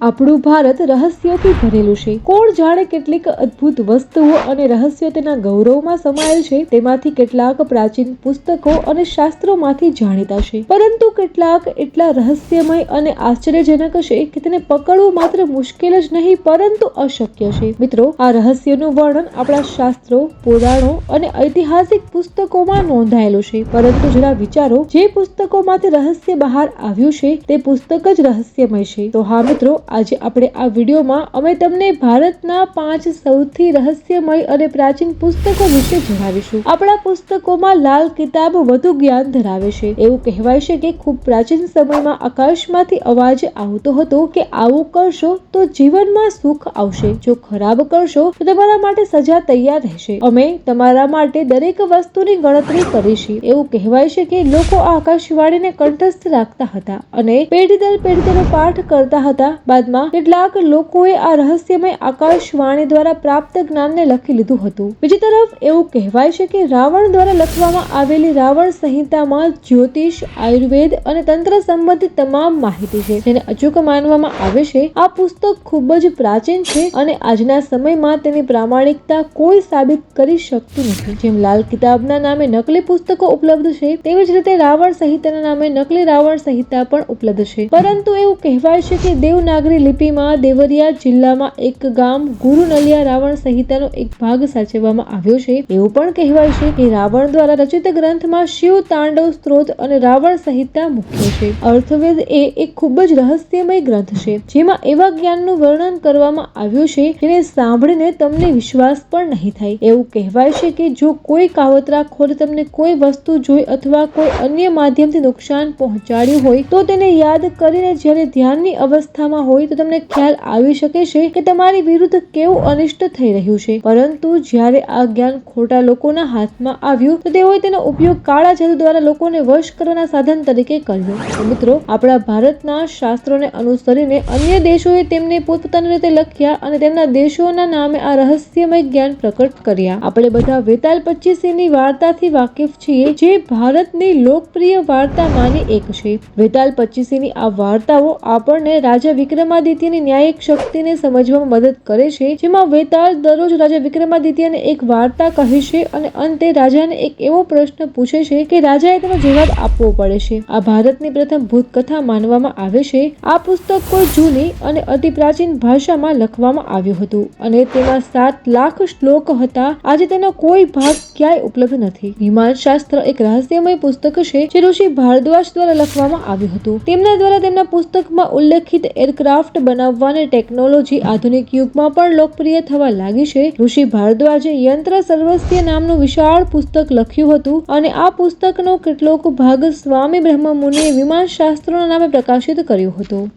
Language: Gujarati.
આપણું ભારત રહસ્યોથી ભરેલું છે. કોણ જાણે કેટલીક અદ્ભુત વસ્તુઓ અને રહસ્યો તેના ગૌરવમાં સમાયેલ છે, તેમાંથી કેટલાક પ્રાચીન પુસ્તકો અને શાસ્ત્રોમાંથી જાણીતા છે. પરંતુ કેટલાક એટલા રહસ્યમય અને આશ્ચર્યજનક છે કે તેને પકડવું માત્ર મુશ્કેલ જ નહીં, પરંતુ અશક્ય છે. મિત્રો, આ રહસ્યનું વર્ણન આપણા શાસ્ત્રો, પુરાણો અને ઐતિહાસિક પુસ્તકોમાં નોંધાયેલું છે. પરંતુ જરા વિચારો, જે પુસ્તકોમાંથી રહસ્ય બહાર આવ્યું છે, તે પુસ્તક જ રહસ્યમય છે. તો હા, મિત્રો આજે આપણે આ વિડીયોમાં અમે તમને ભારતના પાંચ સૌથી રહસ્યમય અને પ્રાચીન પુસ્તકો વિશે જણાવીશું. આપણા પુસ્તકોમાં લાલ કિતાબ વધુ જ્ઞાન ધરાવે છે. એવું કહેવાય છે કે ખૂબ પ્રાચીન સમયમાં આકાશમાંથી અવાજ આવતો હતો કે આવું કરશો તો જીવનમાં સુખ આવશે. જો ખરાબ કરશો તો તમારા માટે સજા તૈયાર રહેશે. અમે તમારા માટે દરેક વસ્તુની ગણતરી કરીશી. એવું કહેવાય છે કે લોકો આ આકાશવાણીને કંઠસ્થ રાખતા હતા અને પેઢી દર પેઢી તેનો પાઠ કરતા હતા. બાદમાં કેટલાક લોકોએ આ રહસ્યમય આકાશવાણી દ્વારા પ્રાપ્ત જ્ઞાનને લખી લીધું હતું. બીજી તરફ એવું કહેવાય છે કે રાવણ દ્વારા લખવામાં આવેલી રાવણ સંહિતામાં જ્યોતિષ, આયુર્વેદ અને તંત્ર સંબંધિત તમામ માહિતી છે. જેને અચૂક માનવામાં આવે છે, આ પુસ્તક ખૂબ જ પ્રાચીન છે અને આજના સમયમાં તેની પ્રામાણિકતા કોઈ સાબિત કરી શકતું નથી. જેમ લાલ કિતાબના નામે નકલી પુસ્તકો ઉપલબ્ધ છે, તેવી જ રીતે રાવણ સંહિતાના નામે નકલી રાવણ સંહિતા પણ ઉપલબ્ધ છે. પરંતુ એવું કહેવાય છે કે દેવનાગરી લિપિમાં દેવરિયા જિલ્લામાં એક ગામ ગુરુનલિયા રાવણ સંહિતાનો એક ભાગ સાચવવામાં આવ્યો છે. એવું પણ કહેવાય છે કે રાવણ દ્વારા રચિત ગ્રંથમાં શિવ, તાંડવ, સ્ત્રોત અને રાવણ સંહિતા મુખ્ય છે. અર્થવેદ એ એક ખૂબ જ રહસ્યમય ગ્રંથ છે, જેમાં એવા જ્ઞાનનું વર્ણન કરવામાં આવ્યું છે જેને સાંભળીને તમને વિશ્વાસ પણ નહીં થાય. એવું કહેવાય છે કે જો કોઈ કાવતરા ખોર તમને કોઈ વસ્તુ જોઈ અથવા કોઈ અન્ય માધ્યમથી નુકસાન પહોંચાડ્યું હોય, તો તેને યાદ કરીને જ્યારે ધ્યાનની અવસ્થામાં હોય તો તમને ખ્યાલ આવી શકે છે કે તમારી વિરુદ્ધ કેવું અનિષ્ટ થઈ રહ્યું છે. પરંતુ જ્યારે આ જ્ઞાન ખોટા લોકોના હાથમાં આવ્યું, તો તેઓએ તેનો ઉપયોગ કાળા જાદુ દ્વારા લોકોને વશ કરવાના સાધન તરીકે કર્યો. મિત્રો, આપણા ભારતના શાસ્ત્રોને અનુસરીને અન્ય દેશોએ તેમને પોતપોતાની રીતે લખ્યા અને તેમના દેશોના નામે આ રહસ્યમય જ્ઞાન પ્રકટ કર્યા. આપણે બધા વેતાલ પચીસીની વાર્તાથી વાકેફ છીએ, જે ભારતની લોકપ્રિય વાર્તામાંની એક છે. વેતાલ પચીસીની આ વાર્તાઓ આપણને રાજા વિક્રમાદિત્યની ન્યાયિક શક્તિને સમજવામાં મદદ કરે છે, જેમાં વેતાળ દરરોજ રાજા વિક્રમાદિત્યને એક વાર્તા કહે છે અને અંતે રાજાને એક એવો પ્રશ્ન પૂછે છે કે રાજાએ તેનો જવાબ આપવો પડે છે. આ ભારતની પ્રથમ ભૂતકથા માનવામાં આવે છે. આ પુસ્તક કોઈ જૂની અને અતિ પ્રાચીન ભાષામાં લખવામાં આવ્યું હતું અને તેમાં સાત લાખ શ્લોક હતા. આજે તેનો કોઈ ભાગ ક્યાંય ઉપલબ્ધ નથી. વિમાન શાસ્ત્ર એક રહસ્યમય પુસ્તક છે જે ઋષિ ભારદ્વાજ દ્વારા લખવામાં આવ્યું હતું. તેમના દ્વારા તેમના પુસ્તકમાં ઉલ્લેખિત એરક્રાફ્ટ બનાવવાની ટેકનોલોજી આધુનિક યુગમાં પણ લોકપ્રિય થવા લાગી છે. ઋષિ ભારદ્વાજે યંત્ર સર્વસ્ય નામનું વિશાળ પુસ્તક લખ્યું હતું અને આ પુસ્તકનો કેટલોક ભાગ સ્વામી બ્રહ્મમુનિએ વિમાન શાસ્ત્રોના નામે પ્રકાશિત કર્યો હતો.